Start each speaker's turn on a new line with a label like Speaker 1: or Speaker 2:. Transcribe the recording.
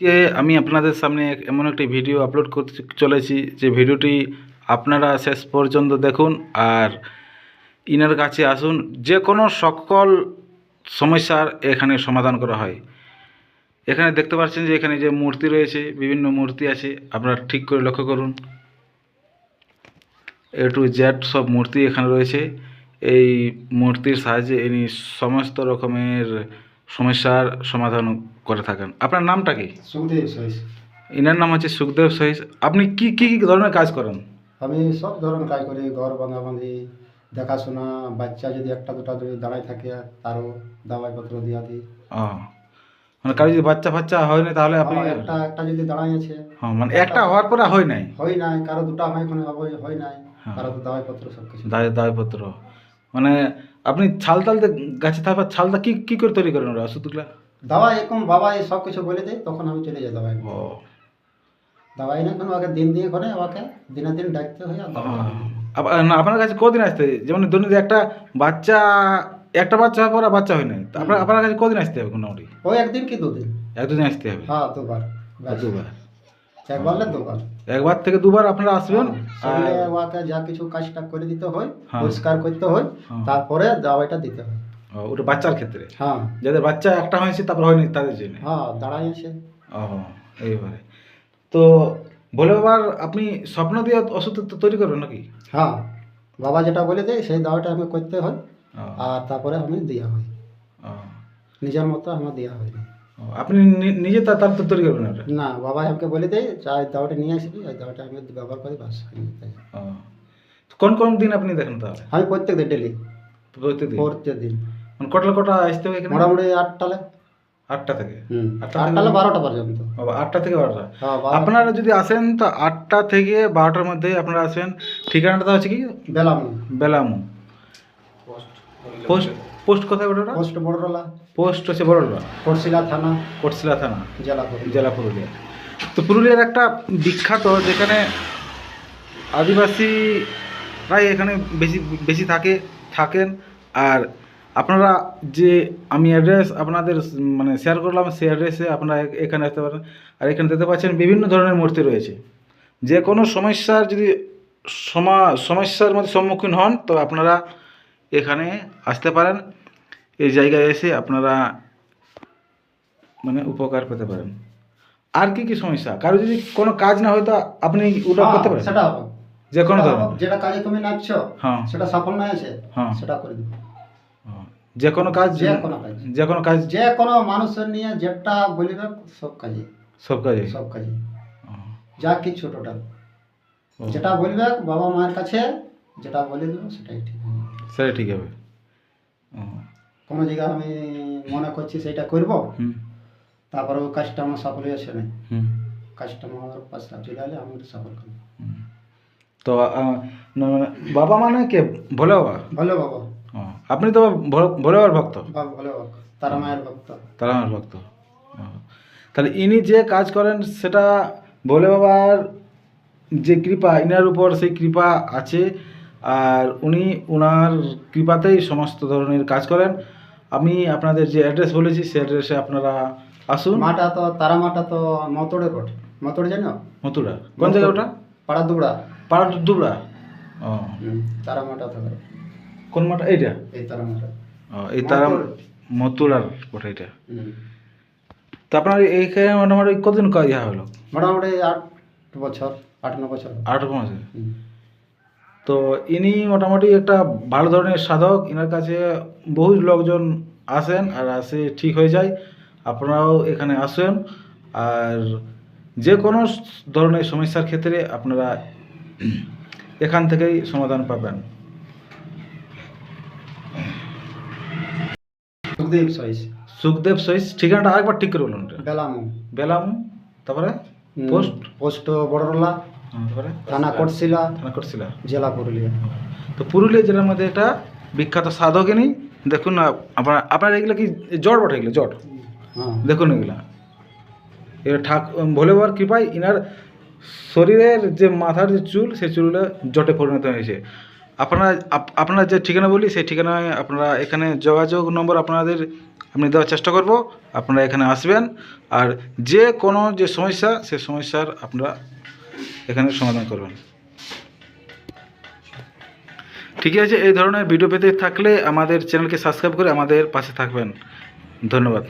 Speaker 1: আজকে আমি আপনাদের সামনে এমন একটি ভিডিও আপলোড করতে চলেছি, যে ভিডিওটি আপনারা শেষ পর্যন্ত দেখুন আর ইনার কাছে আসুন, যে কোনো সকল সমস্যার এখানে সমাধান করা হয়। এখানে দেখতে পাচ্ছেন যে এখানে যে মূর্তি রয়েছে, বিভিন্ন মূর্তি আছে, আপনারা ঠিক করে লক্ষ্য করুন। এ টু জেড সব মূর্তি এখানে রয়েছে। এই মূর্তির সাহায্যে ইনি সমস্ত রকমের সমস্যার সমাধান করে থাকেন। আপনার নামটা কি?
Speaker 2: সুখদেব সহিস।
Speaker 1: ইনার নাম হচ্ছে সুখদেব সহিস। আপনি কি কি কি ধরনের কাজ করেন?
Speaker 2: আমি সব ধরনের কাজ করি ঘর বাঁধাবাঁধি দেখাশোনা বাচ্চা যদি একটা দুটা যদি দাঁড়ায় থাকে তারও দাওয়াইপত্র দিয়া দিই।
Speaker 1: ও মানে কারও যদি বাচ্চা ফাচ্চা হয় না তাহলে আপনি
Speaker 2: আমার একটা একটা যদি দাঁড়াই আছে।
Speaker 1: হ্যাঁ মানে একটা হওয়ার পরে হয় নাই?
Speaker 2: হয় নাই কারও দুটা হয় কোনো হয় নাই
Speaker 1: হ্যাঁ।
Speaker 2: কারও তো দাওয়াইপত্র সব কিছু
Speaker 1: দায় দায়পত্র মানে আপনি ছাল তাল গাছে তারপর ছালটা কি কি করে তৈরি করেন ওরা ওষুধগুলা
Speaker 2: দাওয়াই এরকম বাবা এই সব কিছু বলে দেয় তখন আমি চলে যাই দাওয়াই
Speaker 1: ও।
Speaker 2: দাওয়াই না কোনো আগে দিন দিয়ে করে আমাকে দিনে দিন ডাকতে হয় আর
Speaker 1: আপ- না, আপনার কাছে কদিন আসতে? যেমন ধরুন একটা বাচ্চা একটা বাচ্চা হওয়ার পর আর বাচ্চা হয় না আপনার আপনার কাছে কদিন আসতে হবে মোটামুটি?
Speaker 2: ওই একদিন কি দুদিন?
Speaker 1: একদিন আসতে হবে?
Speaker 2: হ্যাঁ দুবার।
Speaker 1: দুবার।
Speaker 2: একবার না দুবার।
Speaker 1: একবার থেকে দুবার আপনারা আসবেন আর
Speaker 2: যা কিছু কাজটা করে দিতে হয়
Speaker 1: হ্যাঁ।
Speaker 2: পরিষ্কার করতে হয়
Speaker 1: হ্যাঁ।
Speaker 2: তারপরে দাওয়াইটা দিতে হয়।
Speaker 1: ওটা বাচ্চার ক্ষেত্রে?
Speaker 2: হ্যাঁ।
Speaker 1: যাদের বাচ্চা একটা হয়েছে তারপর হয়নি তাদের জন্য?
Speaker 2: হ্যাঁ দাঁড়াই আছে।
Speaker 1: ও এইবারে। তো বলে বাবার আপনি স্বপ্ন দিয়ে ওষুধ তৈরি করবেন নাকি?
Speaker 2: হ্যাঁ বাবা যেটা বলে দেয় সেই দাওয়াটা আমি করতে হয় আর তারপরে আমি দেওয়া হয়। নিজের মতো আমার দেওয়া হয় না
Speaker 1: আপনি নিজে তার তো তৈরি করবেন
Speaker 2: না বাবা আমাকে বলে দেয় চাই দাওয়াটা নিয়ে আসবি ওই দাওয়াটা আমি ব্যবহার করি বাস
Speaker 1: কোন কোন দিন আপনি দেখেন তাহলে?
Speaker 2: আমি প্রত্যেক দিন ডেলি।
Speaker 1: প্রতিদিন
Speaker 2: প্রত্যেক দিন
Speaker 1: মানে কটা কটা আসতে হবে এখানে?
Speaker 2: মোটামুটি আটটালে।
Speaker 1: আটটা থেকে?
Speaker 2: আটটালে বারোটা? পর্যন্ত।
Speaker 1: আটটা থেকে বারোটা?
Speaker 2: হ্যাঁ
Speaker 1: আপনারা যদি আসেন তো আটটা থেকে বারোটার মধ্যে আপনারা আসবেন ঠিকানাটা হচ্ছে কি?
Speaker 2: বেলাম
Speaker 1: বেলামু পোস্ট। পোস্ট কোথায় ওটা
Speaker 2: পোস্ট বড়লা
Speaker 1: পোস্ট হচ্ছে বড়লা
Speaker 2: কোটশিলা থানা।
Speaker 1: কোটশিলা থানা।
Speaker 2: জেলা
Speaker 1: জেলা পুরুলিয়া। তো পুরুলিয়ার একটা বিখ্যাত যেখানে আদিবাসীরাই এখানে বেশি বেশি থাকে থাকেন। আর আপনারা যে আমি অ্যাড্রেস আপনাদের মানে শেয়ার করলাম সেই অ্যাড্রেসে আপনারা এখানে আসতে পারেন। আর এখানে দেখতে পাচ্ছেন বিভিন্ন ধরনের মূর্তি রয়েছে। যে কোনো সমস্যার যদি সমা সমস্যার মধ্যে সম্মুখীন হন তো আপনারা এখানে আসতে পারেন। এই জায়গায় এসে আপনারা মানে উপকার পেতে পারেন। আর কি কি সমস্যা? কারও যদি কোনো কাজ না হয় তো আপনি ওটা
Speaker 2: হ্যাঁ,
Speaker 1: করতে পারেন।
Speaker 2: সেটা
Speaker 1: যে কোনো ধরনের।
Speaker 2: যেটা কাজে তুমি নাচছো
Speaker 1: হ্যাঁ।
Speaker 2: সেটা সফল না আছে
Speaker 1: হ্যাঁ।
Speaker 2: সেটা করে দিবে
Speaker 1: হ্যাঁ। যে কোনো কাজ
Speaker 2: যে কোনো কাজ।
Speaker 1: যে কোনো কাজ
Speaker 2: যে কোনো মানুষের নিয়ে যেটা বলিবে সব কাজে।
Speaker 1: সব কাজে?
Speaker 2: সব কাজে। যা কিছু টোটাল যেটা বলবে বাবা মায়ের কাছে যেটা বলে দেবো সেটাই ঠিক হবে।
Speaker 1: সেটা ঠিক হবে।
Speaker 2: কোনো জায়গায় আমি মনে করছি সেটা করব। তারপরে ওই কাজটা আমার সফল হয়েছে না
Speaker 1: হুম।
Speaker 2: কাজটা আমার পাশে চলে এলে আমি সফল করব।
Speaker 1: তো বাবা মানে কে? ভোলে বাবা?
Speaker 2: ভোলে বাবা।
Speaker 1: আপনি তো ভোলে বাবার ভক্ত?
Speaker 2: ভালো বাবা তারা মায়ের ভক্ত।
Speaker 1: তারা মায়ের ভক্ত। তাহলে ইনি যে কাজ করেন সেটা ভোলে বাবার যে কৃপা ইনার উপর সেই কৃপা আছে আর উনি ওনার কৃপাতেই সমস্ত ধরনের কাজ করেন। আমি আপনাদের যে অ্যাড্রেস বলেছি সেই অ্যাড্রেসে আপনারা আসুন।
Speaker 2: মাটা তো তারা মাটা তো মতড়ের রোড। মতড় জানো?
Speaker 1: মথুরা কোন জায়গা ওটা?
Speaker 2: পাড়া দুবড়া।
Speaker 1: পাড়া দুবড়া। ও।
Speaker 2: তারা মাটা তো
Speaker 1: কোন মাঠা এইটা?
Speaker 2: এই তারা মাটা।
Speaker 1: ও এই তারা। মথুরার কোটা এটা। তো আপনার এইখানে মোটামুটি কতদিন কাজ হলো?
Speaker 2: মোটামুটি আট বছর আট ন বছর।
Speaker 1: আট
Speaker 2: হুম।
Speaker 1: তো ইনি মোটামুটি একটা ভালো ধরনের সাধক। ইনার কাছে বহু লোকজন আসেন আর আসে ঠিক হয়ে যায়। আপনারাও এখানে আসেন। আর যে কোনো ধরনের সমস্যার ক্ষেত্রে আপনারা এখান থেকেই সমাধান পাবেন।
Speaker 2: সুখদেব সহিস
Speaker 1: সুখদেব সহিস ঠিকানাটা আরেকবার ঠিক করে বলুন।
Speaker 2: বেলামু।
Speaker 1: বেলামু তারপরে? পোস্ট?
Speaker 2: পোস্ট বড়রলা। থানা কোটশিলা
Speaker 1: থানা করছিলা
Speaker 2: জেলা পুরুলিয়া।
Speaker 1: তো পুরুলিয়া জেলার মধ্যে একটা বিখ্যাত সাধকিনী। দেখুন আপনার আপনার এগুলো কি জট বটে এগুলো? জট?
Speaker 2: হ্যাঁ।
Speaker 1: দেখুন এগুলা। এবার ঠাক ভোলে বাবার কৃপায় ইনার শরীরের যে মাথার যে চুল সেই চুলগুলো জটে পরিণত হয়েছে। আপনারা আপ- আপনারা যে ঠিকানা বলি সেই ঠিকানায় আপনারা এখানে যোগাযোগ নম্বর আপনাদের আমি দেওয়ার চেষ্টা করব। আপনারা এখানে আসবেন। আর যে কোনো যে সমস্যা সে সমস্যার আপনারা এখানে সমাধান করবেন। ঠিক আছে, এই ধরনের ভিডিও পেতে থাকলে আমাদের চ্যানেলকে সাবস্ক্রাইব করে আমাদের পাশে থাকবেন। ধন্যবাদ।